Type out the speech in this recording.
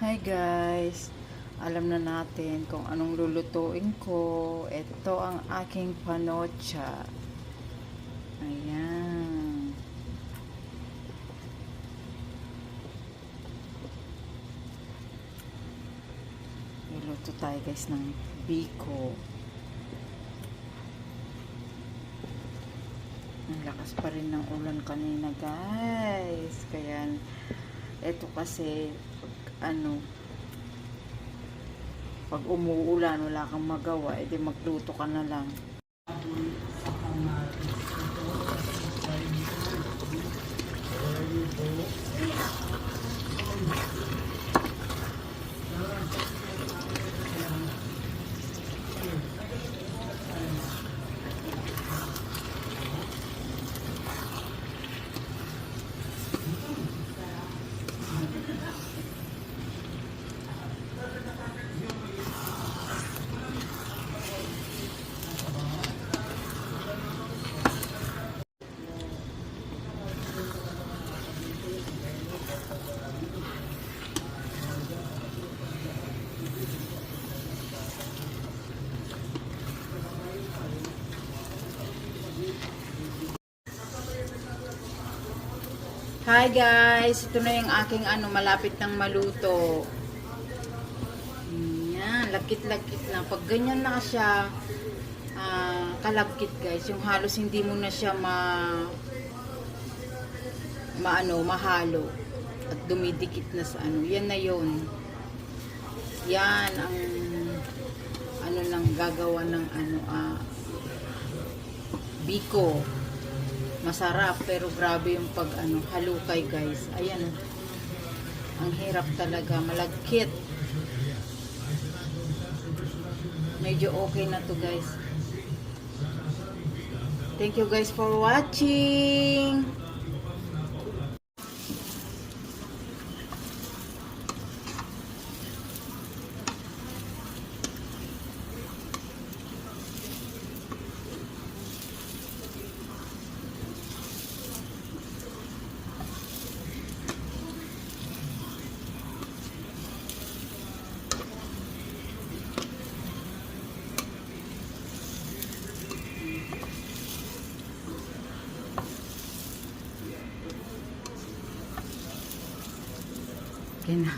Hi guys! Alam na natin kung anong lulutuin ko. Ito ang aking panocha. Ayan. Luluto tayo guys ng biko. Ang lakas pa rin ng ulan kanina guys. Kaya ito kasi ano pag umuulan wala kang magawa edi magluto ka na lang Hi guys, ito na yung aking ano malapit ng maluto. Yan, lakit-lakit na. Pag ganyan na siya, ah, kalagkit guys, yung halos hindi mo na siya ma maano, mahalo at dumidikit na sa ano. Yan na yon. Yan ang ano lang gagawa ng ano ah biko masarap pero grabe yung pag ano halukay guys. Ayan. Ang hirap talaga. Malagkit. Medyo okay na to guys. Thank you guys for watching okay na